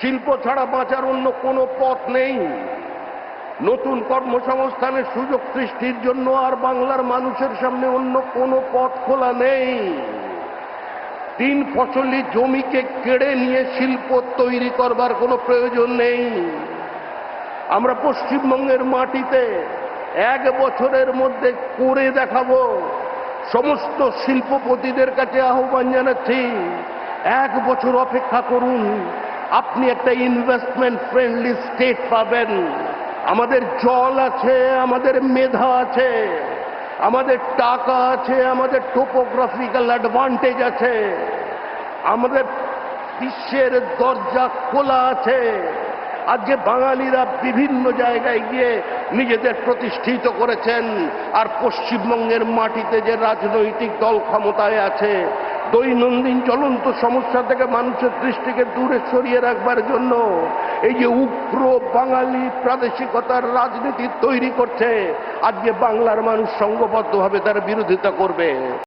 শিল্প ছাড়া বাঁচার অন্য কোনো পথ নেই। নতুন কর্মসংস্থানের সুযোগ সৃষ্টির জন্য আর বাংলার মানুষের সামনে অন্য কোনো পথ খোলা নেই। তিন ফসলি জমিকে কেড়ে নিয়ে শিল্প তৈরি করবার কোনো প্রয়োজন নেই। আমরা পশ্চিমবঙ্গের মাটিতে এক বছরের মধ্যে করে দেখাবো। সমস্ত শিল্পপতিদের কাছে আহ্বান জানাচ্ছি, এক বছর অপেক্ষা করুন। আপনি একটা ইনভেস্টমেন্ট ফ্রেন্ডলি স্টেট পাবেন। আমাদের জল আছে, আমাদের মেধা আছে, আমাদের টাকা আছে, আমাদের টোপোগ্রাফিক্যাল অ্যাডভান্টেজ আছে, আমাদের বিশ্বের দরজা খোলা আছে। আজকে বাঙালিরা বিভিন্ন জায়গায় গিয়ে নিজেদের প্রতিষ্ঠিত করেছেন, আর পশ্চিমবঙ্গের মাটিতে যে রাজনৈতিক দল ক্ষমতায় আছে দৈনন্দিন চলন্ত সমস্যা থেকে মানুষের দৃষ্টিকে দূরে সরিয়ে রাখবার জন্য এই যে উগ্র বাঙালি প্রাদেশিকতার রাজনীতি তৈরি করছে, আজকে বাংলার মানুষ সংঘবদ্ধভাবে তার বিরোধিতা করবে।